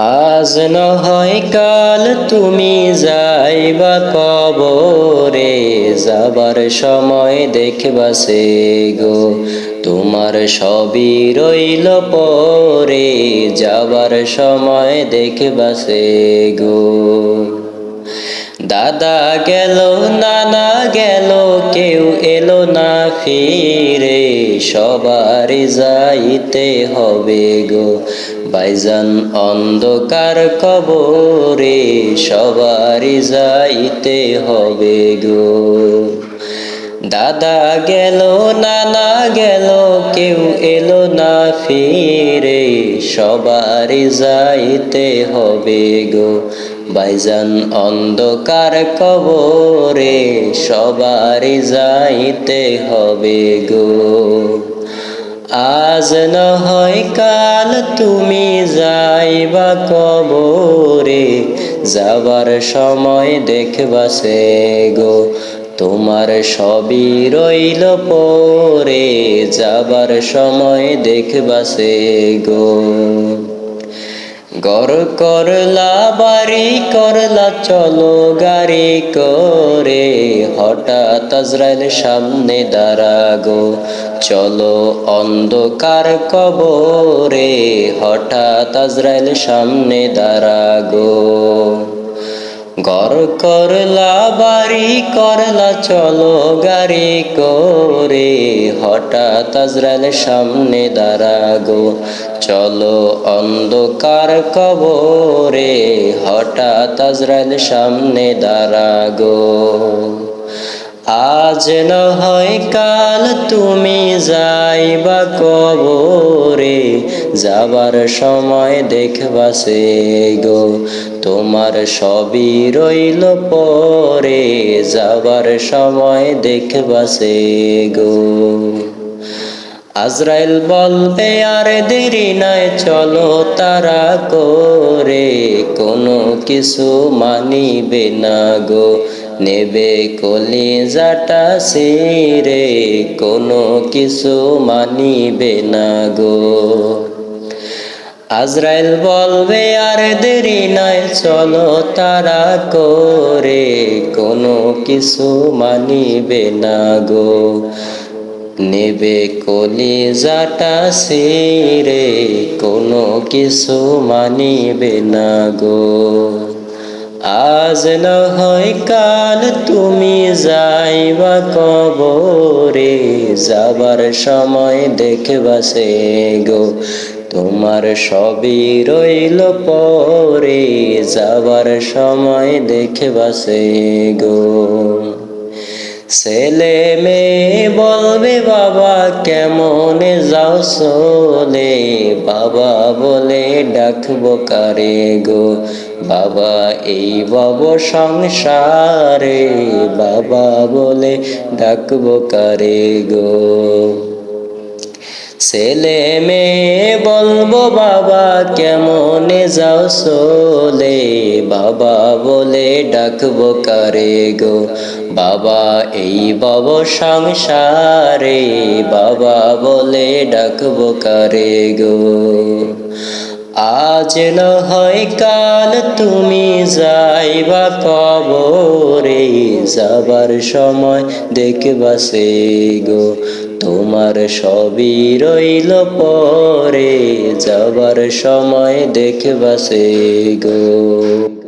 আজ নহয় কাল তুমি যাইবা কবরে, যাবার সময় দেখবা সে গো। তোমার সবই রইল পরে, যাবার সময় দেখবা সে গো। দাদা গেল, নানা গেল, কেউ এলো না ফিরে সবার যাইতে হবে গো। বাইজান অন্ধকার কবরে সবার যাইতে হবে গো। দাদা গেল, নানা গেল, কেউ এলো না ফিরে সবার যাইতে হবে গো। বাইজান অন্ধকার কবরে সবার যাইতে হবে গো। আজ নহয় কাল তুমি যাইবা কবরে, যাবার সময় দেখবা সে গো, তোমার সবই রইল পরে, যাবার সময় দেখবা সে গো। গর করলা, বাড়ি করলা, চলো গাড়ি করে। হঠাৎ আজরাইল সামনে দাঁড়াগো, চলো অন্ধকার কবরে। হঠাৎ আজরাইল সামনে দাঁড়াগো গর করলা, বাড়ি করলা, চলো গাড়ি করে। হঠাৎ আজরাল সামনে দাঁড়াগো। চলো অন্ধকার কবরে। হঠাৎ আজরাল সামনে দাঁড়াগো। আজ নহয় কাল তুমি যাইবা কবরে, যাবার সময় দেখবা সে গো। তোমার সবই রইল পরে, যাবার সময় দেখবা সে গো। আজরাইল বলবে, আর দেরি নাই, চলো তারা করে, কোনো কিছু মানিবে না গো। নেবে কলিজাটা সিরে কোনো কিছু মানিবে না গো। আজরাইল বলবে, আর দেরি নাই, চলো তারা করে, কোনো কিছু মানিবে না গো। নেবে কলিজাটা সিরে কোনো কিছু মানিবে না গো। আজ নহয় কাল তুমি যাইবা কবরে, যাবার সময় দেখবা সে গো। তোমার সবই রইল পরে, যাবার সময় দেখবা সে গো। ছেলে মেয়ে বলবে, বাবা, কেমনে যাও চলে? বাবা বলে, ডাকবো কারে গো? বাবা, এই বব সংসারে? বাবা বলে, ডাকবো কারে গো? ছেলে মেয়ে বলব, বাবা, কেমনে যাও চলে বাবা বলে ডাকবো কারে গো। বাবা, এই বব সংসারে, বাবা বলে ডাকবো কারে গো। আজ নহয় কাল তুমি যাইবা কবরে, যাবার সময় দেখবা সে গো। তোমার সবই রইল পরে যাবার সময় দেখবাসে গো।